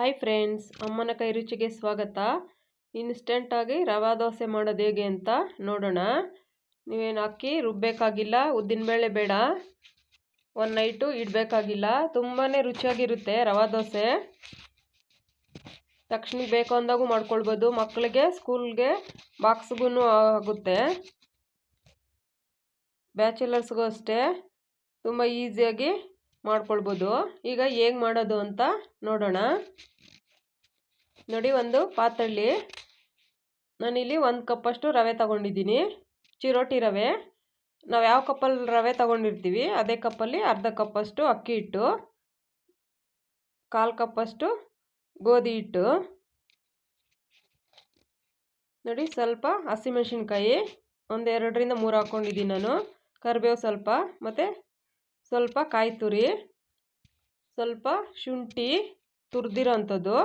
Hi friends ಅಮ್ಮನ ಕೈ ರುಚಿಗೆ ಸ್ವಾಗತ. ಇನ್ಸ್ಟೆಂಟಾಗಿ ರವಾ ದೋಸೆ ಮಾಡೋದು ಹೇಗೆ ಅಂತ ನೋಡೋಣ. ನೀವೇನು ಅಕ್ಕಿ ರುಬ್ಬೇಕಾಗಿಲ್ಲ ಉದ್ದಿನಬೇಳೆ ಬೇಡ. ಒನ್ ನೈಟು ಇಡಬೇಕಾಗಿಲ್ಲ. ತುಂಬಾ ರುಚಿಯಾಗಿರುತ್ತೆ ರವಾ ದೋಸೆ. ತಕ್ಷಣ ಬೇಕು ಅಂದಾಗೂ ಮಾಡ್ಕೊಳ್ಬೋದು. ಮಕ್ಕಳಿಗೆ ಸ್ಕೂಲ್ಗೆ ಬಾಕ್ಸ್ಗೂ ಆಗುತ್ತೆ. ಬ್ಯಾಚುಲರ್ಸ್ಗೂ ಅಷ್ಟೇ. ತುಂಬ ಈಸಿಯಾಗಿ ಮಾಡ್ಕೊಳ್ಬೋದು. ಈಗ ಹೇಗೆ ಮಾಡೋದು ಅಂತ ನೋಡೋಣ. ನೋಡಿ ಒಂದು ಪಾತ್ರೆಯಲ್ಲಿ ನಾನಿಲ್ಲಿ ಒಂದು ಕಪ್ಪಷ್ಟು ರವೆ ತಗೊಂಡಿದ್ದೀನಿ. ಚಿರೋಟಿ ರವೆ. ನಾವು ಯಾವ ಕಪ್ಪಲ್ಲಿ ರವೆ ತಗೊಂಡಿರ್ತೀವಿ, ಅದೇ ಕಪ್ಪಲ್ಲಿ ಅರ್ಧ ಕಪ್ಪಷ್ಟು ಅಕ್ಕಿ ಹಿಟ್ಟು, ಕಾಲು ಕಪ್ಪಷ್ಟು ಗೋಧಿ ಹಿಟ್ಟು. ನೋಡಿ ಸ್ವಲ್ಪ ಹಸಿಮೆಣ್ಸಿನ್ಕಾಯಿ, ಒಂದು ಎರಡರಿಂದ ಮೂರು ಹಾಕ್ಕೊಂಡಿದ್ದೀನಿ ನಾನು. ಕರಿಬೇವು ಸ್ವಲ್ಪ, ಮತ್ತು ಸ್ವಲ್ಪ ಕಾಯಿ ತುರಿ, ಸ್ವಲ್ಪ ಶುಂಠಿ ತುರಿದಿರೋ ಅಂಥದ್ದು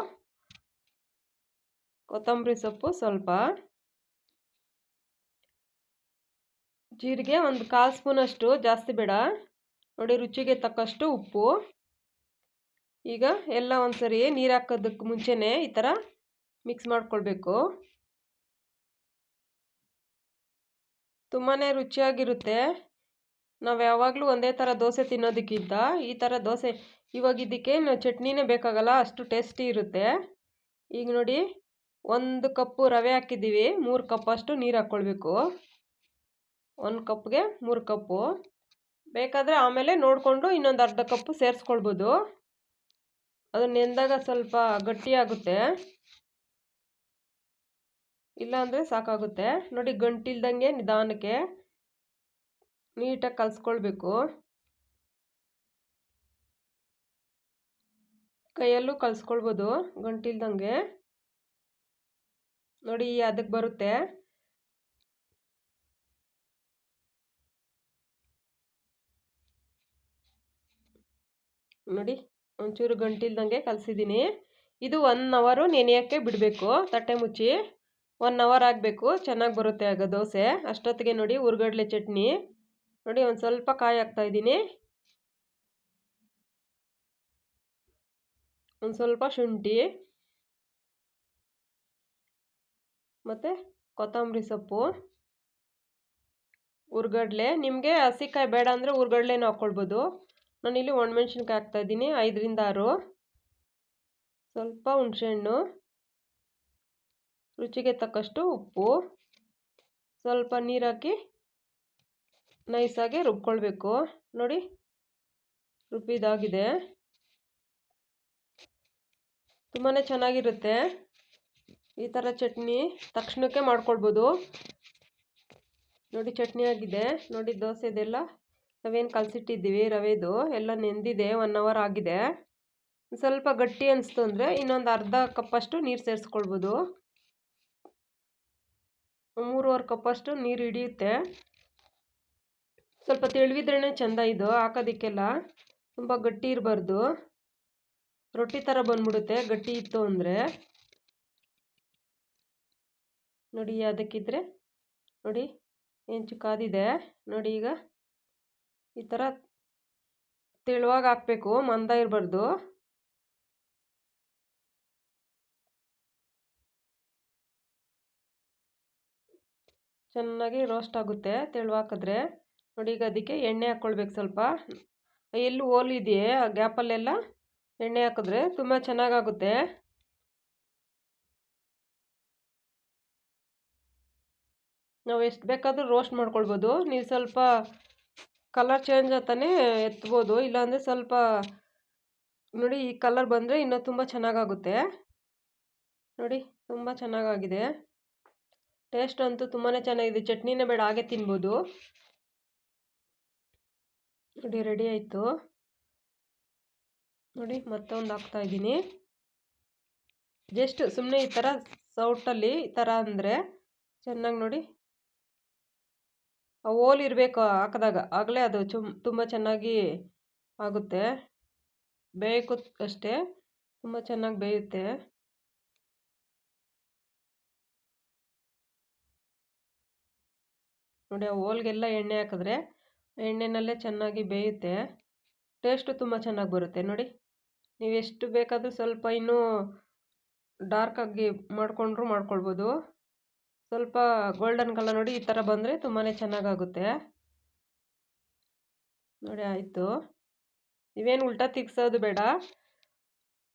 ಕೊತ್ತಂಬರಿ ಸೊಪ್ಪು ಸ್ವಲ್ಪ, ಜೀರಿಗೆ ಒಂದು ಕಾಲು ಸ್ಪೂನಷ್ಟು ಜಾಸ್ತಿ ಬೇಡ. ನೋಡಿ ರುಚಿಗೆ ತಕ್ಕಷ್ಟು ಉಪ್ಪು. ಈಗ ಎಲ್ಲ ಒಂದು ಸರಿ ನೀರು ಹಾಕೋದಕ್ಕೆ ಮುಂಚೆನೇ ಈ ಥರ ಮಿಕ್ಸ್ ಮಾಡ್ಕೊಳ್ಬೇಕು. ತುಂಬಾ ರುಚಿಯಾಗಿರುತ್ತೆ. ನಾವು ಯಾವಾಗಲೂ ಒಂದೇ ಥರ ದೋಸೆ ತಿನ್ನೋದಕ್ಕಿಂತ ಈ ಥರ ದೋಸೆ ಇವಾಗ ಇದಕ್ಕೆ ಚಟ್ನಿನೇ ಬೇಕಾಗಲ್ಲ, ಅಷ್ಟು ಟೇಸ್ಟಿ ಇರುತ್ತೆ. ಈಗ ನೋಡಿ, ಒಂದು ಕಪ್ಪು ರವೆ ಹಾಕಿದ್ದೀವಿ, ಮೂರು ಕಪ್ಪಷ್ಟು ನೀರು ಹಾಕ್ಕೊಳ್ಬೇಕು ಒಂದು ಕಪ್ಗೆ ಮೂರು ಕಪ್ಪು. ಬೇಕಾದರೆ ಆಮೇಲೆ ನೋಡಿಕೊಂಡು ಇನ್ನೊಂದು ಅರ್ಧ ಕಪ್ಪು ಸೇರಿಸ್ಕೊಳ್ಬೋದು. ಅದು ನೆಂದಾಗ ಸ್ವಲ್ಪ ಗಟ್ಟಿಯಾಗುತ್ತೆ. ಇಲ್ಲಾಂದರೆ ಸಾಕಾಗುತ್ತೆ. ನೋಡಿ, ಗಂಟಿಲ್ದಂಗೆ ನಿಧಾನಕ್ಕೆ ನೀಟಾಗಿ ಕಲಿಸ್ಕೊಳ್ಬೇಕು. ಕೈಯಲ್ಲೂ ಕಲಿಸ್ಕೊಳ್ಬೋದು ಗಂಟಿಲ್ದಂಗೆ. ನೋಡಿ ಅದಕ್ಕೆ ಬರುತ್ತೆ. ನೋಡಿ ಒಂಚೂರು ಗಂಟಿಲ್ದಂಗೆ ಕಲಿಸಿದ್ದೀನಿ. ಇದು ಒನ್ ಅವರು ನೆನೆಯೋಕ್ಕೆ ಬಿಡಬೇಕು ತಟ್ಟೆ ಮುಚ್ಚಿ. ಒನ್ ಅವರ್ ಆಗಬೇಕು ಚೆನ್ನಾಗಿ ಬರುತ್ತೆ ಆಗ ದೋಸೆ. ಅಷ್ಟೊತ್ತಿಗೆ ನೋಡಿ ಉರ್ಗಡ್ಲೆ ಚಟ್ನಿ. ನೋಡಿ ಒಂದು ಸ್ವಲ್ಪ ಕಾಯಿ ಹಾಕ್ತಾ ಇದ್ದೀನಿ. ಒಂದು ಸ್ವಲ್ಪ ಶುಂಠಿ. ಮತ್ತು ಕೊತ್ತಂಬರಿ ಸೊಪ್ಪು. ಉರ್ಗಡ್ಲೆ. ನಿಮಗೆ ಹಸಿಕಾಯಿ ಬೇಡ ಅಂದರೆ ಹುರ್ಗಡ್ಲೆನೂ ಹಾಕ್ಕೊಳ್ಬೋದು ನಾನಿಲ್ಲಿ ಒಣಮೆಣ್ಸಿನ್ಕಾಯಿ ಹಾಕ್ತಾಯಿದ್ದೀನಿ ಐದರಿಂದ ಆರು. ಸ್ವಲ್ಪ ಹುಣಸೆಹಣ್ಣು. ರುಚಿಗೆ ತಕ್ಕಷ್ಟು ಉಪ್ಪು. ಸ್ವಲ್ಪ ನೀರು ಹಾಕಿ ನೈಸಾಗಿ ರುಬ್ಕೊಳ್ಬೇಕು. ನೋಡಿ, ರುಬ್ಬಿದಾಗಿದೆ. ತುಂಬಾ ಚೆನ್ನಾಗಿರುತ್ತೆ. ಈ ಥರ ಚಟ್ನಿ ತಕ್ಷಣಕ್ಕೆ ಮಾಡ್ಕೊಳ್ಬೋದು. ನೋಡಿ, ಚಟ್ನಿ ಆಗಿದೆ. ನೋಡಿ ದೋಸೆದೆಲ್ಲ ನಾವೇನು ಕಲಸಿಟ್ಟಿದ್ದೀವಿ, ರವೆದು. ಎಲ್ಲ ನೆಂದಿದೆ ಒನ್ ಅವರ್ ಆಗಿದೆ. ಸ್ವಲ್ಪ ಗಟ್ಟಿ ಅನಿಸ್ತು ಅಂದರೆ ಇನ್ನೊಂದು ಅರ್ಧ ಕಪ್ಪಷ್ಟು ನೀರು ಸೇರಿಸ್ಕೊಳ್ಬೋದು. ಮೂರುವರೆ ಕಪ್ಪಷ್ಟು ನೀರು ಹಿಡಿಯುತ್ತೆ. ಸ್ವಲ್ಪ ತಿಳಿವಿದ್ರೇ ಚೆಂದ ಇದು, ಹಾಕೋದಕ್ಕೆಲ್ಲ. ತುಂಬ ಗಟ್ಟಿ ಇರಬಾರ್ದು. ರೊಟ್ಟಿ ಥರ ಬಂದ್ಬಿಡುತ್ತೆ, ಗಟ್ಟಿ ಇತ್ತು ಅಂದರೆ. ನೋಡಿ, ಅದಕ್ಕಿದ್ರೆ ನೋಡಿ ಹೆಂಚು ಕಾದಿದೆ. ನೋಡಿ ಈಗ ಈ ಥರ ತೆಳುವಾಗಿ ಹಾಕಬೇಕು, ಮಂದ ಇರಬಾರ್ದು. ಚೆನ್ನಾಗಿ ರೋಸ್ಟ್ ಆಗುತ್ತೆ ತೆಳು ಹಾಕಿದ್ರೆ. ನೋಡಿ ಈಗ ಅದಕ್ಕೆ ಎಣ್ಣೆ ಹಾಕ್ಕೊಳ್ಬೇಕು ಸ್ವಲ್ಪ. ಎಲ್ಲೂ ಓಲಿದೆಯೇ ಆ ಗ್ಯಾಪಲ್ಲೆಲ್ಲ ಎಣ್ಣೆ ಹಾಕಿದ್ರೆ ತುಂಬ ಚೆನ್ನಾಗಾಗುತ್ತೆ. ನಾವು ಎಷ್ಟು ಬೇಕಾದರೂ ರೋಸ್ಟ್ ಮಾಡ್ಕೊಳ್ಬೋದು. ನೀವು ಸ್ವಲ್ಪ ಕಲರ್ ಚೇಂಜ್ ಆತಾನೆ ಎತ್ಬೋದು. ಇಲ್ಲಾಂದರೆ ಸ್ವಲ್ಪ ನೋಡಿ ಈ ಕಲರ್ ಬಂದರೆ ಇನ್ನೂ ತುಂಬ ಚೆನ್ನಾಗಾಗುತ್ತೆ. ನೋಡಿ ತುಂಬ ಚೆನ್ನಾಗಾಗಿದೆ. ಟೇಸ್ಟ್ ಅಂತೂ ತುಂಬಾ ಚೆನ್ನಾಗಿದೆ. ಚಟ್ನಿನೇ ಬೇಡ, ಹಾಗೆ ತಿನ್ಬೋದು. ನೋಡಿ ರೆಡಿ ಆಯಿತು. ನೋಡಿ, ಮತ್ತೊಂದು ಹಾಕ್ತಾ ಇದ್ದೀನಿ. ಜಸ್ಟ್ ಸುಮ್ಮನೆ ಈ ಥರ ಸೌಟಲ್ಲಿ ಈ ಥರ ಅಂದರೆ ಚೆನ್ನಾಗಿ ನೋಡಿ. ಆ ಓಲ್ ಇರಬೇಕು ಹಾಕಿದಾಗ, ಆಗಲೇ ಅದು ಚುಮ್, ತುಂಬ ಚೆನ್ನಾಗಿ ಆಗುತ್ತೆ. ಬೇಯಕ್ಕೂ ಅಷ್ಟೇ, ತುಂಬ ಚೆನ್ನಾಗಿ ಬೇಯುತ್ತೆ. ನೋಡಿ, ಆ ಓಲ್ಗೆಲ್ಲ ಎಣ್ಣೆ ಹಾಕಿದ್ರೆ ಎಣ್ಣೆನಲ್ಲೇ ಚೆನ್ನಾಗಿ ಬೇಯುತ್ತೆ. ಟೇಸ್ಟು ತುಂಬ ಚೆನ್ನಾಗಿ ಬರುತ್ತೆ. ನೋಡಿ, ನೀವು ಎಷ್ಟು ಬೇಕಾದರೂ ಸ್ವಲ್ಪ ಇನ್ನೂ ಡಾರ್ಕಾಗಿ ಮಾಡಿಕೊಂಡ್ರೂ ಮಾಡ್ಕೊಳ್ಬೋದು. ಸ್ವಲ್ಪ ಗೋಲ್ಡನ್ ಕಲರ್ ನೋಡಿ, ಈ ಥರ ಬಂದರೆ ತುಂಬಾ ಚೆನ್ನಾಗಾಗುತ್ತೆ. ನೋಡಿ, ಆಯಿತು. ಇವೇನು ಉಲ್ಟಾ ತಿಕ್ಸೋದು ಬೇಡ.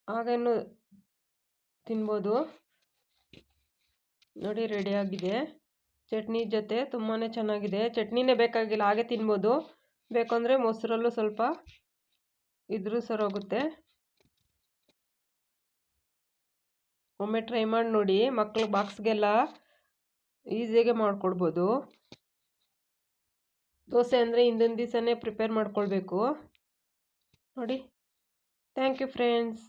ಆಗೇನು ತಿನ್ಬೋದು. ನೋಡಿ ರೆಡಿಯಾಗಿದೆ ಚಟ್ನಿ ಜೊತೆ ತುಂಬಾ ಚೆನ್ನಾಗಿದೆ. ಚಟ್ನಿನೇ ಬೇಕಾಗಿಲ್ಲ, ಹಾಗೆ ತಿನ್ಬೋದು. ಬೇಕಂದರೆ ಮೊಸರಲ್ಲೂ ಸ್ವಲ್ಪ ಇದ್ರೂ ಸರೋಗುತ್ತೆ. ಒಮ್ಮೆ ಟ್ರೈ ಮಾಡಿ ನೋಡಿ. ಮಕ್ಳ ಬಾಕ್ಸ್ಗೆಲ್ಲ ಈಸಿಯಾಗೆ ಮಾಡಿಕೊಡ್ಬೋದು. ದೋಸೆ ಅಂದರೆ ಹಿಂದಿನ ದಿವಸನೇ ಪ್ರಿಪೇರ್ ಮಾಡ್ಕೊಳ್ಬೇಕು. ನೋಡಿ. Thank you friends